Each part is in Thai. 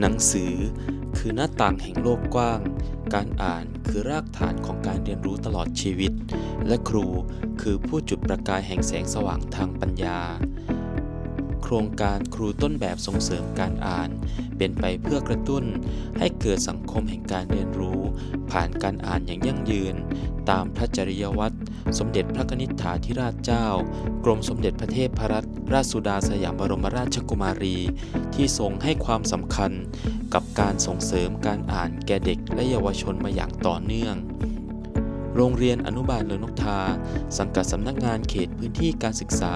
หนังสือคือหน้าต่างแห่งโลกกว้าง การอ่านคือรากฐานของการเรียนรู้ตลอดชีวิต และครูคือผู้จุดประกายแห่งแสงสว่างทางปัญญา โครงการครูต้นแบบส่งเสริมการอ่าน เป็นไปเพื่อกระตุ้นให้เกิดสังคมแห่งการเรียนรู้ ผ่านการอ่านอย่างยั่งยืน ตามพระจริยวัตรสมเด็จพระนิษฐาธิราชเจ้า กรมสมเด็จพระเทพรัตนราชสุดาสยามบรมราชกุมารี ที่ทรงให้ความสำคัญกับการส่งเสริมการอ่านแก่เด็กและเยาวชนมาอย่างต่อเนื่อง โรงเรียนอนุบาลเลินนกทา สังกัดสำนักงานเขตพื้นที่การศึกษา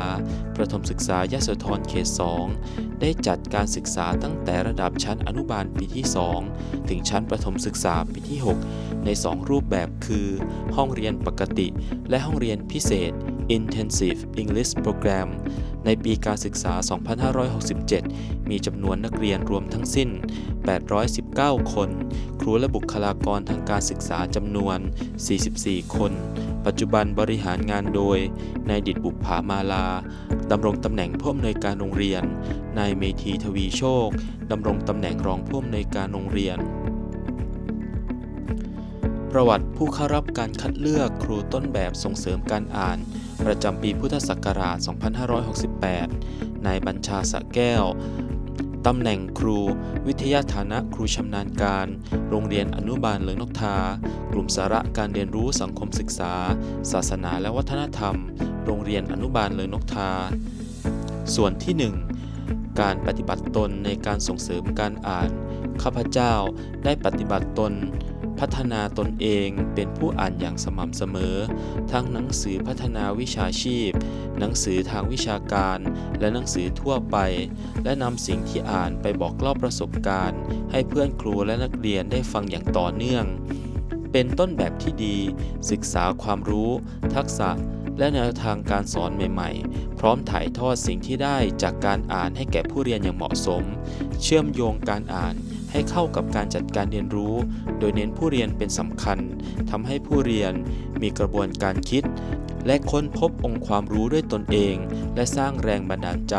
ประถมศึกษายโสธรเขต 2 ได้จัดการศึกษาตั้งแต่ระดับชั้นอนุบาลปีที่ 2 ถึงชั้นประถมศึกษาปีที่ 6 ใน 2 รูปแบบคือ ห้องเรียนปกติ และห้องเรียนพิเศษ Intensive English Program ในปีการศึกษา 2567 มีจำนวนนักเรียนรวมทั้งสิ้น 819 คน ครูและบุคลากรทางการศึกษาจำนวน 44 คน ปัจจุบันบริหารงานโดย นายดิดบุปผามาลา ดำรงตำแหน่งผู้อำนวยการโรงเรียน นายเมธีทวีโชค ดำรงตำแหน่งรองผู้อำนวยการโรงเรียนประวัติผู้เข้ารับการคัดเลือกครูต้นแบบส่งเสริมการอ่าน ประจำปีพุทธศักราช 2568 นายบัญชาสะแก้ว ตำแหน่งครู วิทยาฐานะครูชำนาญการ โรงเรียนอนุบาลเลิงนกทา กลุ่มสาระการเรียนรู้สังคมศึกษา ศาสนาและวัฒนธรรม โรงเรียนอนุบาลเลิงนกทา ส่วนที่ 1 การปฏิบัติตนในการส่งเสริมการอ่าน ข้าพเจ้าได้ปฏิบัติตน พัฒนาตนเองเป็นผู้อ่านอย่างสม่ำเสมอ ทั้งหนังสือพัฒนาวิชาชีพ หนังสือทางวิชาการ และหนังสือทั่วไป และนำสิ่งที่อ่านไปบอกเล่าประสบการณ์ ให้เพื่อนครูและนักเรียนได้ฟังอย่างต่อเนื่อง เป็นต้นแบบที่ดี ศึกษาความรู้ ทักษะและแนวทางการสอนใหม่ๆ พร้อมถ่ายทอดสิ่งที่ได้จากการอ่านให้แก่ผู้เรียนอย่างเหมาะสม เชื่อมโยงการอ่าน ให้เข้ากับการจัดการเรียนรู้ โดยเน้นผู้เรียนเป็นสำคัญทำให้ผู้เรียนมีกระบวนการคิด และค้นพบองค์ความรู้ด้วยตนเอง และสร้างแรงบันดาลใจ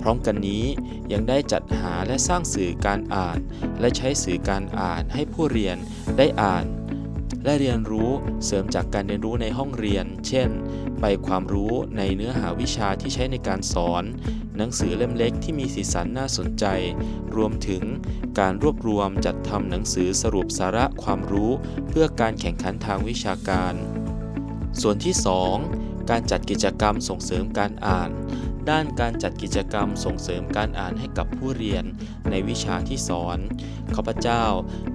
พร้อมกันนี้ยังได้จัดหาและสร้างสื่อการอ่าน และใช้สื่อการอ่านให้ผู้เรียนได้อ่านและเรียนรู้เสริมจากการเรียนรู้ในห้องเรียน เช่น ไปความรู้ในเนื้อหาวิชาที่ใช้ในการสอน หนังสือเล่มเล็กที่มีสีสันน่าสนใจ รวมถึงการรวบรวมจัดทำหนังสือสรุปสาระความรู้ เพื่อการแข่งขันทางวิชาการ ส่วนที่ 2 การจัดกิจกรรมส่งเสริมการอ่าน ด้านการจัดกิจกรรมส่งเสริมการอ่านให้กับผู้เรียนในวิชาที่สอน ข้าพเจ้า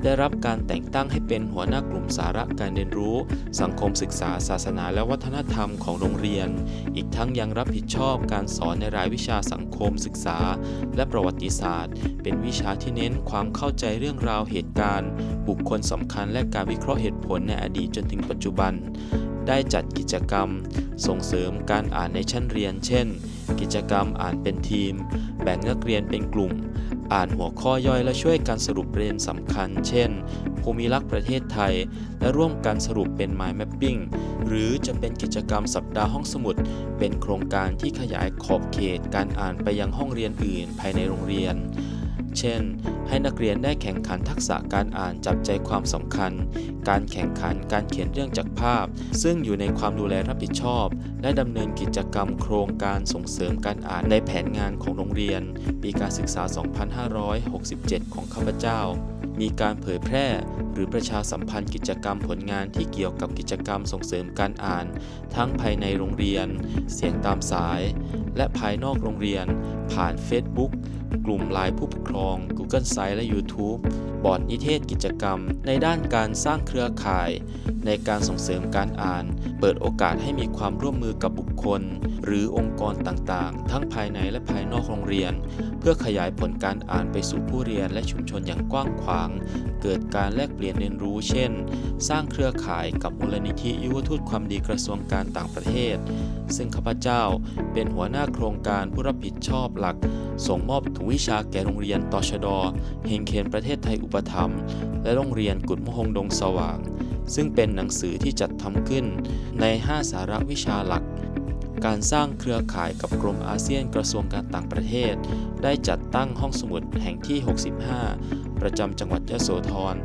ได้รับการแต่งตั้งให้เป็นหัวหน้ากลุ่มสาระการเรียนรู้ สังคมศึกษาศาสนาและวัฒนธรรมของโรงเรียน อีกทั้งยังรับผิดชอบการสอนในรายวิชาสังคมศึกษา และประวัติศาสตร์ เป็นวิชาที่เน้นความเข้าใจเรื่องราวเหตุการณ์ บุคคลสำคัญและการวิเคราะห์เหตุผลในอดีตจนถึงปัจจุบัน ได้จัดกิจกรรม ส่งเสริมการอ่านในชั้นเรียน เช่น กิจกรรมอ่านเป็นทีม แบ่งนักเรียนเป็นกลุ่ม อ่านหัวข้อย่อยและช่วยกันสรุปประเด็นสำคัญ เช่น ภูมิลักษณ์ประเทศไทย และร่วมกันสรุปเป็น mind mapping หรือจะเป็นกิจกรรมสัปดาห์ห้องสมุด เป็นโครงการที่ขยายขอบเขตการอ่านไปยังห้องเรียนอื่นภายในโรงเรียน เช่น ให้นักเรียนได้แข่งขันทักษะการอ่านจับใจความสำคัญ การแข่งขันการเขียนเรื่องจากภาพ ซึ่งอยู่ในความดูแลรับผิดชอบ และดำเนินกิจกรรมโครงการส่งเสริมการอ่านในแผนงานของโรงเรียน ปีการศึกษา 2567 ของข้าพเจ้า มีการเผยแพร่หรือประชาสัมพันธ์กิจกรรมผลงานที่เกี่ยวกับกิจกรรมส่งเสริมการอ่าน ทั้งภายในโรงเรียน เสียงตามสาย และภายนอกโรงเรียน ผ่าน Facebook กลุ่มไลน์ผู้ปกครอง Google Site และ YouTube บอร์ดนิเทศกิจกรรม ในด้านการสร้างเครือข่าย ในการส่งเสริมการอ่าน เปิดโอกาสให้มีความร่วมมือกับบุคคล หรือองค์กรต่างๆ ทั้งภายในและภายนอกโรงเรียน เพื่อขยายผลการอ่านไปสู่ผู้เรียนและชุมชนอย่างกว้างขวาง เกิดการแลกเปลี่ยนเรียนรู้ เช่น สร้างเครือข่ายกับมูลนิธิยุวทูตความดีกระทรวงการต่างประเทศ ซึ่งข้าพเจ้าเป็นหัวหน้าโครงการผู้รับผิดชอบหลัก ส่งมอบถุงวิชาแก่โรงเรียนตชดเฮงเคนประเทศไทยอุปถัมภ์และโรงเรียนกุดมหงดงสว่าง ซึ่งเป็นหนังสือที่จัดทำขึ้นใน 5 สาระวิชาหลัก การสร้างเครือข่ายกับกรมอาเซียนกระทรวงการต่างประเทศ ได้จัดตั้งห้องสมุดแห่งที่ 65 ประจำจังหวัดยโสธร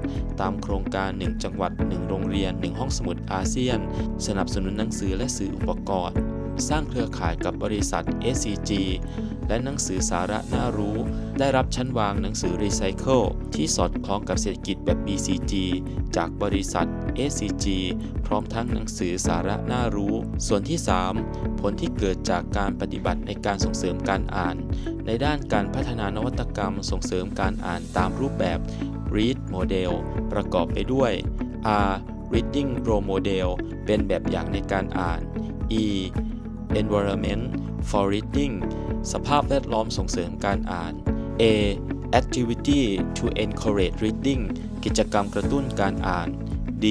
ตามโครงการ 1 จังหวัด 1 โรงเรียน 1 ห้องสมุดอาเซียน สนับสนุนหนังสือและสื่ออุปกรณ์ สร้างเครือข่ายกับบริษัท SCG และหนังสือสาระน่ารู้ ได้รับชั้นวางหนังสือรีไซเคิลที่สอดคล้องกับเศรษฐกิจแบบ BCG จากบริษัท SCG พร้อมทั้งหนังสือสาระน่ารู้ ส่วนที่ 3 ผลที่เกิดจากการปฏิบัติในการส่งเสริมการอ่าน ในด้านการพัฒนานวัตกรรมส่งเสริมการอ่านตามรูปแบบ Read Model ประกอบไปด้วย R Reading Role Model เป็นแบบอย่างในการอ่าน E Environment for Reading สภาพแวดล้อมส่งเสริมการอ่าน A Activity to encourage reading กิจกรรมกระตุ้นการอ่าน D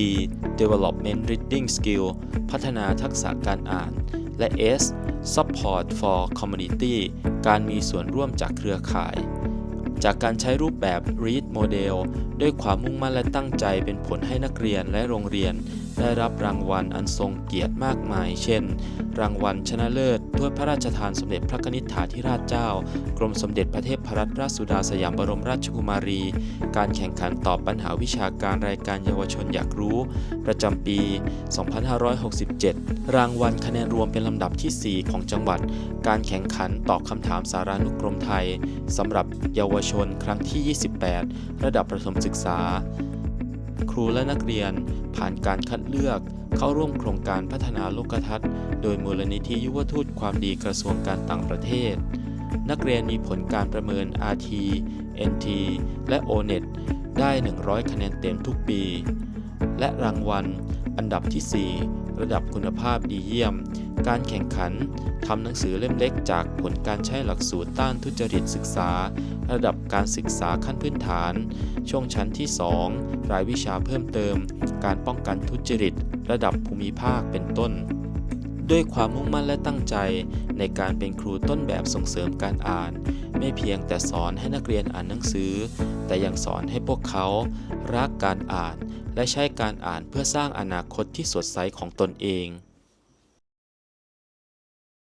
Development Reading Skill พัฒนาทักษะการอ่าน และ S Support for Community การมีส่วนร่วมจากเครือข่าย จากการใช้รูปแบบ Read Model ด้วยความมุ่งมั่นและตั้งใจเป็นผลให้นักเรียนและโรงเรียน ได้รับรางวัลอันทรงเกียรติมากมาย เช่น รางวัลชนะเลิศถ้วยพระราชทานสมเด็จพระนิษฐาธิราชเจ้า กรมสมเด็จพระเทพรัตนราชสุดาสยามบรมราชกุมารี การแข่งขันตอบปัญหาวิชาการรายการเยาวชนอยากรู้ ประจำปี 2567 รางวัลคะแนนรวมเป็นลำดับทีสี่4 ของจังหวัด การแข่งขันตอบคำถามสารานุกรมไทยสำหรับเยาวชนครั้งที่ 28 ระดับประถมศึกษา ครูและนักเรียน ผ่านการคัดเลือก เข้าร่วมโครงการพัฒนาโลกทัศน์ โดยมูลนิธิยุวทูตความดีกระทรวงการต่างประเทศ นักเรียนมีผลการประเมิน RT NT และ ONET ได้ 100 คะแนนเต็มทุกปี และรางวัล อันดับที่ 4 ระดับคุณภาพดีเยี่ยม การแข่งขันทำหนังสือเล่มเล็กจากผลการใช้หลักสูตรต้านทุจริตศึกษา ระดับการศึกษาขั้นพื้นฐาน ช่วงชั้นที่ 2 รายวิชาเพิ่มเติม การป้องกันทุจริต ระดับภูมิภาคเป็นต้น ด้วยความมุ่งมั่นและตั้งใจในการเป็นครูต้นแบบส่งเสริมการอ่าน ไม่เพียงแต่สอนให้นักเรียนอ่านหนังสือ แต่ยังสอนให้พวกเขารักการอ่าน และใช้การอ่านเพื่อสร้างอนาคตที่สดใสของตนเอง